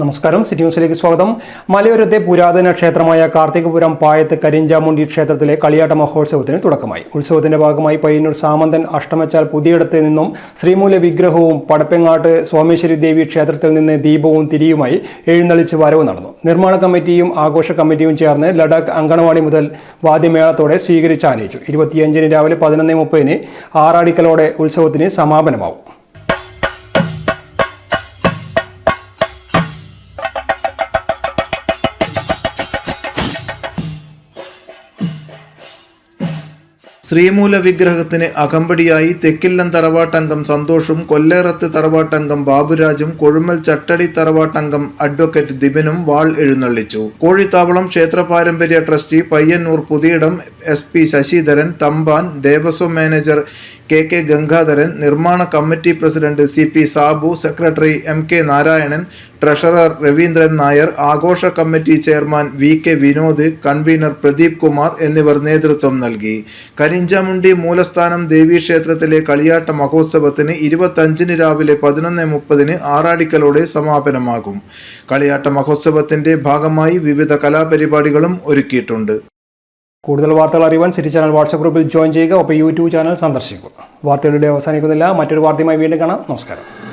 നമസ്കാരം. സിറ്റി ന്യൂസിലേക്ക് സ്വാഗതം. മലയോരത്തെ പുരാതന ക്ഷേത്രമായ കാർത്തികപുരം പായത്ത് കരിഞ്ചാമുണ്ടി ക്ഷേത്രത്തിലെ കളിയാട്ട മഹോത്സവത്തിന് തുടക്കമായി. ഉത്സവത്തിന്റെ ഭാഗമായി പയ്യന്നൂർ സാമന്തൻ അഷ്ടമച്ചാൽ പുതിയിടത്ത് നിന്നും ശ്രീമൂല വിഗ്രഹവും പടപ്പെങ്ങാട്ട് സോമേശ്വരി ദേവി ക്ഷേത്രത്തിൽ നിന്ന് ദീപവും തിരിയുമായി എഴുന്നള്ളിച്ച് വരവ് നടന്നു. നിർമ്മാണ കമ്മിറ്റിയും ആഘോഷ കമ്മിറ്റിയും ചേർന്ന് ലഡാക്ക് അങ്കണവാടി മുതൽ വാദ്യമേളത്തോടെ സ്വീകരിച്ച് ആനയിച്ചു. ഇരുപത്തിയഞ്ചിന് രാവിലെ പതിനൊന്ന് മുപ്പതിന് ആറാടിക്കലോടെ ഉത്സവത്തിന് സമാപനമാവും. ശ്രീമൂല വിഗ്രഹത്തിന് അകമ്പടിയായി തെക്കില്ലം തറവാട്ടംഗം സന്തോഷും കൊല്ലേറത്ത് തറവാട്ടംഗം ബാബുരാജും കൊഴുമൽ ചട്ടടി തറവാട്ടംഗം അഡ്വക്കേറ്റ് ദിബിനും വാൾ എഴുന്നള്ളിച്ചു. കോഴിത്താവളം ക്ഷേത്ര പാരമ്പര്യ trustee Payyanur Puthiyidam S P Sasidharan Thampan Devaswom manager K K Gangadharan നിർമ്മാണ committee president C P Sabu secretary M K Narayanan treasurer Raveendran Nair ആഘോഷ committee chairman V K Vinod convener Pradeep Kumar എന്നിവർ നേതൃത്വം നൽകി. കരിഞ്ചമുണ്ടി മൂലസ്ഥാനം ദേവീക്ഷേത്രത്തിലെ കളിയാട്ട മഹോത്സവത്തിന് ഇരുപത്തഞ്ചിന് രാവിലെ പതിനൊന്ന് മുപ്പതിന് ആറാടിക്കലോടെ സമാപനമാകും. കളിയാട്ട മഹോത്സവത്തിന്റെ ഭാഗമായി വിവിധ കലാപരിപാടികളും ഒരുക്കിയിട്ടുണ്ട്. കൂടുതൽ വാർത്തകൾ അറിയുവാൻ സിറ്റി ചാനൽ വാട്സ്ആപ്പ് ഗ്രൂപ്പിൽ ജോയിൻ ചെയ്യുക ഒപ്പം യൂട്യൂബ് ചാനൽ സന്ദർശിക്കുക. വാർത്തകളുടെ അവസാനിക്കുന്നില്ല. മറ്റൊരു വാർത്തയുമായി വീണ്ടും കാണാം. നമസ്കാരം.